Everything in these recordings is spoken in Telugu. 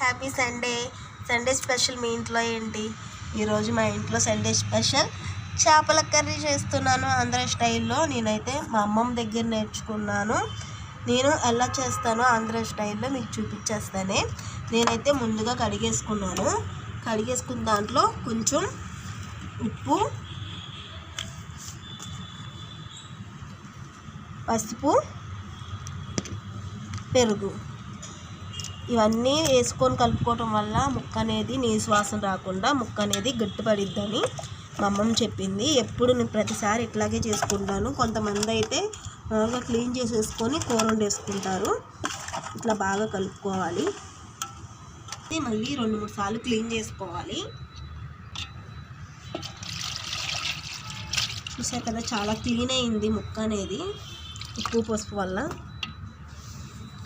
Happy Sunday. సండే స్పెషల్ మీ ఇంట్లో ఏంటి? ఈరోజు మా ఇంట్లో సండే స్పెషల్. చేపల కర్రీ చేస్తున్నాను ఆంధ్ర స్టైల్లో. నేనైతే మా అమ్మమ్మ దగ్గర నేర్చుకున్నాను. నేను ఎలా చేస్తానో ఆంధ్ర స్టైల్లో మీకు చూపించేస్తానే. నేనైతే ముందుగా కడిగేసుకున్నాను. కడిగేసుకున్న దాంట్లో కొంచెం ఉప్పు పసుపు పెరుగు. ఇవన్నీ వేసుకొని కలుపుకోవటం వల్ల ముక్క అనేది నీసు వాసన రాకుండా ముక్క అనేది గట్టిపడిద్దని మా అమ్మమ్మ చెప్పింది. ఎప్పుడు నేను ప్రతిసారి ఇట్లాగే చేసుకుంటాను. కొంతమంది అయితే బాగా క్లీన్ చేసేసుకొని కూర వండేసుకుంటారు. ఇట్లా బాగా కలుపుకోవాలి. అయితే మళ్ళీ రెండు మూడు సార్లు క్లీన్ చేసుకోవాలి. చూసారు కదా చాలా క్లీన్ అయింది ముక్క అనేది ఉప్పు పసుపు వల్ల.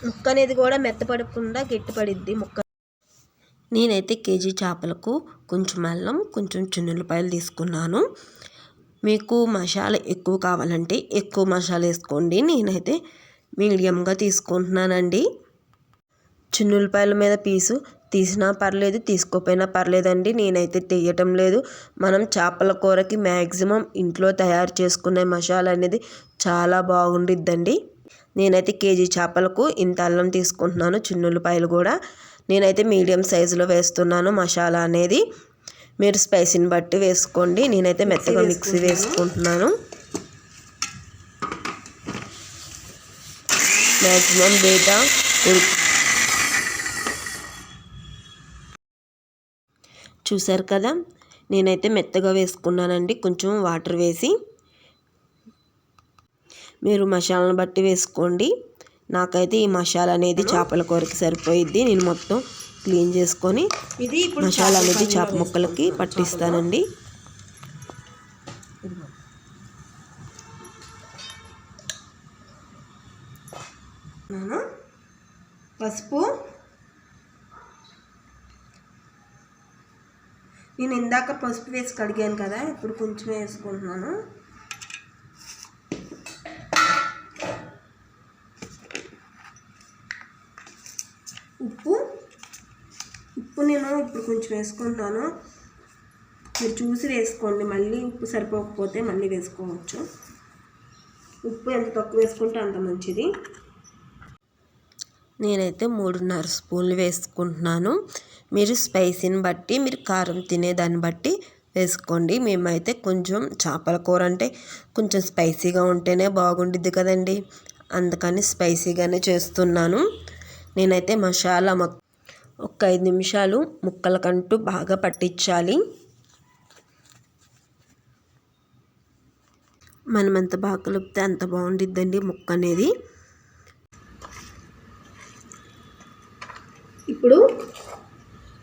ముక్క అనేది కూడా మెత్తపడకుండా గట్టిపడిద్ది ముక్క. నేనైతే కేజీ చేపలకు కొంచెం అల్లం కొంచెం చిన్నులపాయలు తీసుకున్నాను. మీకు మసాలా ఎక్కువ కావాలంటే ఎక్కువ మసాలా వేసుకోండి. నేనైతే మీడియంగా తీసుకుంటున్నానండి. చిన్నులపాయల మీద పీసు తీసినా పర్లేదు తీసుకోపోయినా పర్లేదండి. నేనైతే తీయటం లేదు. మనం చేపల కూరకి మ్యాక్సిమం ఇంట్లో తయారు చేసుకునే మసాలా అనేది చాలా బాగుండిద్దండి. నేనైతే కేజీ చేపలకు ఇంత అల్లం తీసుకుంటున్నాను చిన్నులపాయలు కూడా. నేనైతే మీడియం సైజులో వేస్తున్నాను మసాలా అనేది. మీరు స్పైసీని బట్టి వేసుకోండి. నేనైతే మెత్తగా మిక్సీ వేసుకుంటున్నాను. మ్యాక్సిమం బేటా ఉడికి చూసారు కదా? నేనైతే మెత్తగా వేసుకున్నానండి. కొంచెం వాటర్ వేసి. మీరు మసాలాను బట్టి వేసుకోండి. నాకైతే ఈ మసాలా అనేది చేపల కూరకి సరిపోయిద్ది. నేను మొత్తం క్లీన్ చేసుకొని ఇది మసాలా అనేది చేప ముక్కలకి పట్టిస్తానండి. పసుపు. నేను ఇందాక పసుపు వేసి కడిగాను కదా ఇప్పుడు కొంచెం వేసుకుంటున్నాను. ఉప్పు. ఉప్పు నేను ఇప్పుడు కొంచెం వేసుకుంటాను. మీరు చూసి వేసుకోండి. మళ్ళీ ఉప్పు సరిపోకపోతే మళ్ళీ వేసుకోవచ్చు. ఉప్పు ఎంత తక్కువ వేసుకుంటే అంత మంచిది. నేనైతే మూడున్నర స్పూన్లు వేసుకుంటున్నాను. మీరు స్పైసీని బట్టి మీరు కారం తినేదాన్ని బట్టి వేసుకోండి. మేమైతే కొంచెం చేపల కూర అంటే కొంచెం స్పైసీగా ఉంటేనే బాగుండిద్ది కదండి. అందుకని స్పైసీగానే చేస్తున్నాను. నేనైతే మసాలా మొ ఒక ఐదు నిమిషాలు ముక్కలకంటూ బాగా పట్టించాలి. మనం ఎంత బాగా కలిపితే అంత బాగుండిద్దండి ముక్క అనేది ఇప్పుడు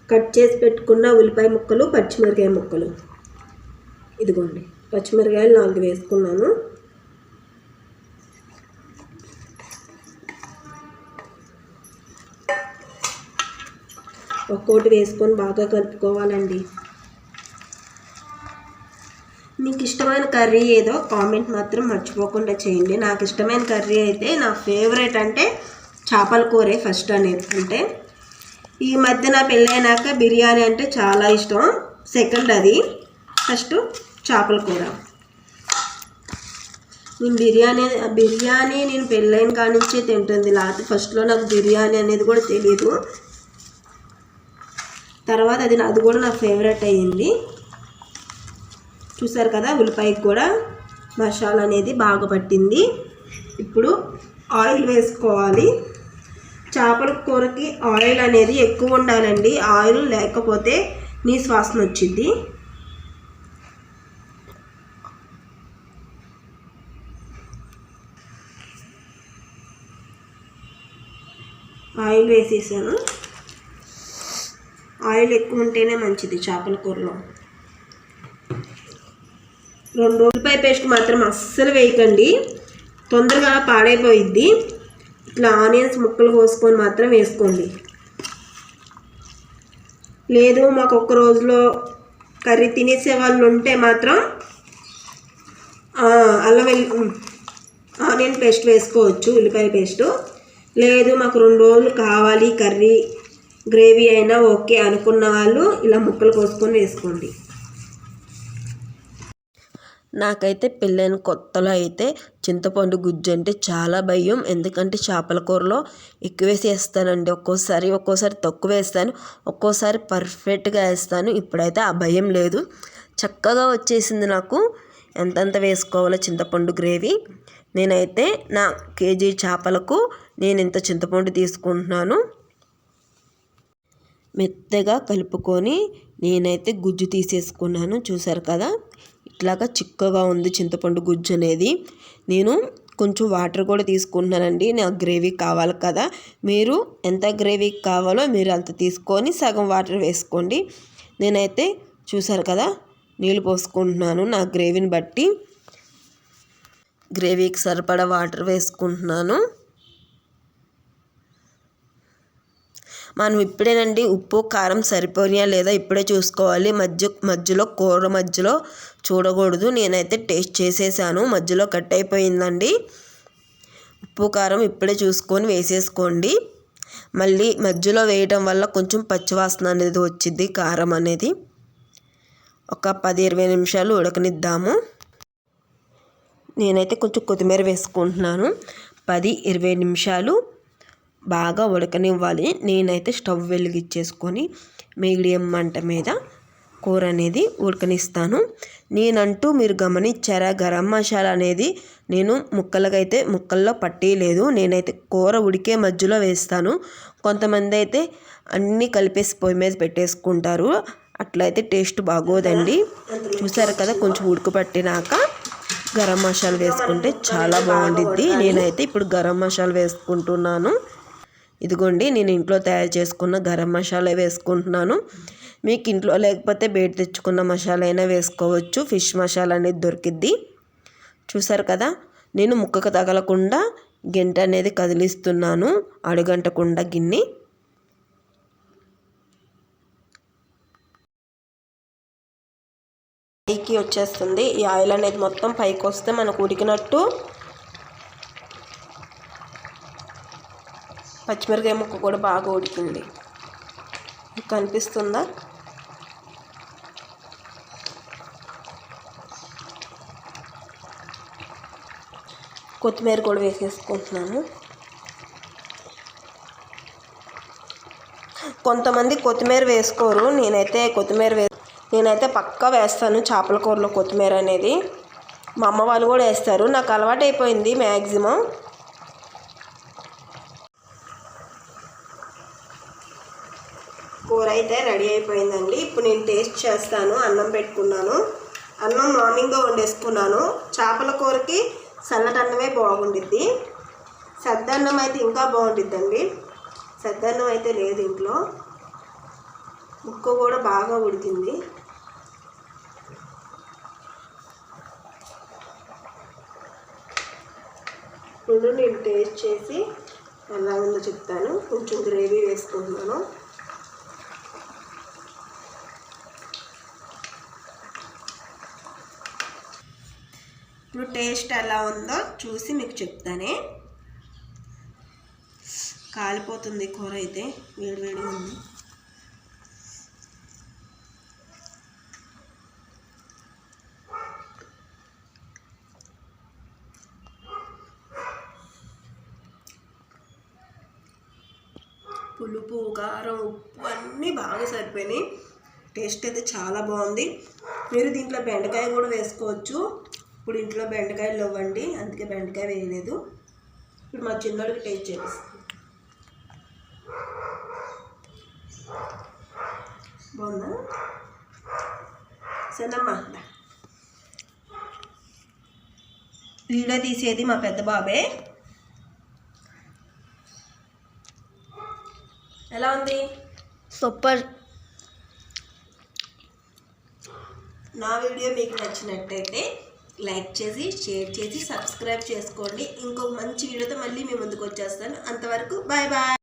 కట్ చేసి పెట్టుకున్న ఉల్లిపాయ ముక్కలు పచ్చిమిరకాయ ముక్కలు. ఇదిగోండి పచ్చిమిరకాయలు నాలుగు వేసుకున్నాను. ఒక్కోటి వేసుకొని బాగా కలుపుకోవాలండి. మీకు ఇష్టమైన కర్రీ ఏదో కామెంట్ మాత్రం మర్చిపోకుండా చేయండి. నాకు ఇష్టమైన కర్రీ అయితే నా ఫేవరెట్ అంటే చేపల కూరే ఫస్ట్ అనేది. అంటే ఈ మధ్య నా పెళ్ళైనాక బిర్యానీ అంటే చాలా ఇష్టం. సెకండ్ అది. ఫస్ట్ చేపల కూర. నేను బిర్యానీ బిర్యానీ నేను పెళ్ళైన కానించే తింటుంది. లేకపోతే ఫస్ట్లో నాకు బిర్యానీ అనేది కూడా తెలియదు తర్వాత అది అది కూడా నా ఫేవరెట్ అయ్యింది. చూసారు కదా ఉల్లిపాయకి కూడా మసాలా అనేది బాగా పట్టింది. ఇప్పుడు ఆయిల్ వేసుకోవాలి. చేపల కూరకి ఆయిల్ అనేది ఎక్కువ ఉండాలండి. ఆయిల్ లేకపోతే నీ శ్వాసన వచ్చింది ఆయిల్ వేసేసాను. ఆయిల్ ఎక్కువ ఉంటేనే మంచిది చేపల కూరలో. రెండు ఉల్లిపాయ పేస్ట్ మాత్రం అస్సలు వేయకండి. తొందరగా పాడైపోయిద్ది. ఇట్లా ఆనియన్స్ ముక్కలు కోసుకొని మాత్రం వేసుకోండి. లేదు మాకు ఒక్క రోజులో కర్రీ తినేసే వాళ్ళు ఉంటే మాత్రం అల్లం వెల్లి ఆనియన్ పేస్ట్ వేసుకోవచ్చు ఉల్లిపాయ పేస్ట్. లేదు మాకు రెండు రోజులు కావాలి కర్రీ గ్రేవీ అయినా ఓకే అనుకున్న వాళ్ళు ఇలా ముక్కలు కోసుకొని వేసుకోండి. నాకైతే పెళ్ళైన కొత్తలో అయితే చింతపండు గుజ్జు అంటే చాలా భయం. ఎందుకంటే చేపల కూరలో ఎక్కువ వేసి వేస్తానండి. ఒక్కోసారి ఒక్కోసారి తక్కువ వేస్తాను. ఒక్కోసారి పర్ఫెక్ట్గా వేస్తాను. ఇప్పుడైతే ఆ భయం లేదు. చక్కగా వచ్చేసింది నాకు. ఎంతెంత వేసుకోవాలో చింతపండు గ్రేవీ. నేనైతే నా కేజీ చేపలకు నేను ఇంత చింతపండు తీసుకుంటున్నాను. మెత్తగా కలుపుకొని నేనైతే గుజ్జు తీసేసుకున్నాను. చూసారు కదా? ఇట్లాగా చిక్కగా ఉంది చింతపండు గుజ్జు అనేది. నేను కొంచెం వాటర్ కూడా తీసుకుంటున్నానండి. నాకు గ్రేవీ కావాలి కదా. మీరు ఎంత గ్రేవీ కావాలో మీరు అంత తీసుకొని సగం వాటర్ వేసుకోండి. నేనైతే చూసారు కదా? నీళ్ళు పోసుకుంటున్నాను నా గ్రేవీని బట్టి. గ్రేవీకి సరిపడా వాటర్ వేసుకుంటున్నాను. మనం ఇప్పుడేనండి ఉప్పు కారం సరిపోయినా లేదా ఇప్పుడే చూసుకోవాలి. మధ్య మధ్యలో కూర మధ్యలో చూడకూడదు. నేనైతే టేస్ట్ చేసేసాను. మధ్యలో కట్ అయిపోయిందండి. ఉప్పు కారం ఇప్పుడే చూసుకొని వేసేసుకోండి. మళ్ళీ మధ్యలో వేయటం వల్ల కొంచెం పచ్చివాసన అనేది వచ్చింది కారం అనేది. ఒక పది ఇరవై నిమిషాలు ఉడకనిద్దాము. నేనైతే కొంచెం కొత్తిమీర వేసుకుంటున్నాను. పది ఇరవై నిమిషాలు బాగా ఉడకనివ్వాలి. నేనైతే స్టవ్ వెలిగించేసుకొని మీడియం మంట మీద కూర అనేది ఉడకనిస్తాను. నేనంటూ మీరు గమనించారా గరం మసాలా అనేది నేను ముక్కలకైతే ముక్కల్లో పట్టేయలేదు. నేనైతే కూర ఉడికే మధ్యలో వేస్తాను. కొంతమంది అయితే అన్నీ కలిపేసి పొయ్యి మీద పెట్టేసుకుంటారు. అట్లయితే టేస్ట్ బాగోదండి. చూసారు కదా కొంచెం ఉడకపట్టినాక గరం మసాలా వేసుకుంటే చాలా బాగుండిద్ది. నేనైతే ఇప్పుడు గరం మసాలా వేసుకుంటున్నాను. ఇదిగోండి నేను ఇంట్లో తయారు చేసుకున్న గరం మసాలా వేసుకుంటున్నాను. మీకు ఇంట్లో లేకపోతే బయట తెచ్చుకున్న మసాలా అయినా వేసుకోవచ్చు. ఫిష్ మసాలా అనేది దొరికిద్ది. చూసారు కదా నేను ముక్కకు తగలకుండా గంట అనేది కదిలిస్తున్నాను. అడుగంటకుండా గిన్నె. పైకి వచ్చేస్తుంది. ఈ ఆయిల్ అనేది మొత్తం పైకి వస్తే మనకు ఉడికినట్టు పచ్చిమిరకాయ ముక్క కూడా బాగా ఉడికింది. కనిపిస్తుందా? కొత్తిమీర కూడా వేసేసుకుంటున్నాను కొంతమంది కొత్తిమీర వేసుకోరు. నేనైతే కొత్తిమీర వే నేనైతే పక్కా వేస్తాను చేపల కూరలో కొత్తిమీర అనేది. మా అమ్మ వాళ్ళు కూడా వేస్తారు. నాకు అలవాటు అయిపోయింది మ్యాక్సిమం. కూర అయితే రెడీ అయిపోయిందండి. ఇప్పుడు నేను టేస్ట్ చేస్తాను. అన్నం పెట్టుకున్నాను. అన్నం మార్నింగ్గా వండేసుకున్నాను. చేపల కూరకి చల్లటి అన్నమే బాగుండిద్ది. సద్దన్నం అయితే ఇంకా బాగుంటుందండి సద్దన్నం అయితే లేదు ఇంట్లో. ముక్క కూడా బాగా ఉడికింది. ఇప్పుడు నేను టేస్ట్ చేసి ఎలా ఉందో చెప్తాను. కొంచెం గ్రేవీ వేసుకుంటున్నాను. ఇప్పుడు టేస్ట్ ఎలా ఉందో చూసి మీకు చెప్తానే. కాలిపోతుంది కూర అయితే వేడివేడిగా ఉంది. పులుపు కారం ఉప్పు అన్నీ బాగా సరిపోయినాయి. టేస్ట్ అయితే చాలా బాగుంది. మీరు దీంట్లో బెండకాయ కూడా వేసుకోవచ్చు. ఇప్పుడు ఇంట్లో బెండకాయలు ఇవ్వండి అందుకే బెండకాయ వేయలేదు. ఇప్పుడు మా చిన్నోడికి టేస్ట్ చేపిస్తాను బాగుందా? సరేనమ్మా. వీడియో తీసేది మా పెద్ద బాబే. ఎలా ఉంది? సూపర్. నా వీడియో మీకు నచ్చినట్టయితే లైక్ చేసి షేర్ చేసి సబ్స్క్రైబ్ చేసుకోండి. ఇంకొక మంచి వీడియోతో మళ్ళీ మీ ముందుకు వచ్చేస్తాను. అంతవరకు బాయ్ బాయ్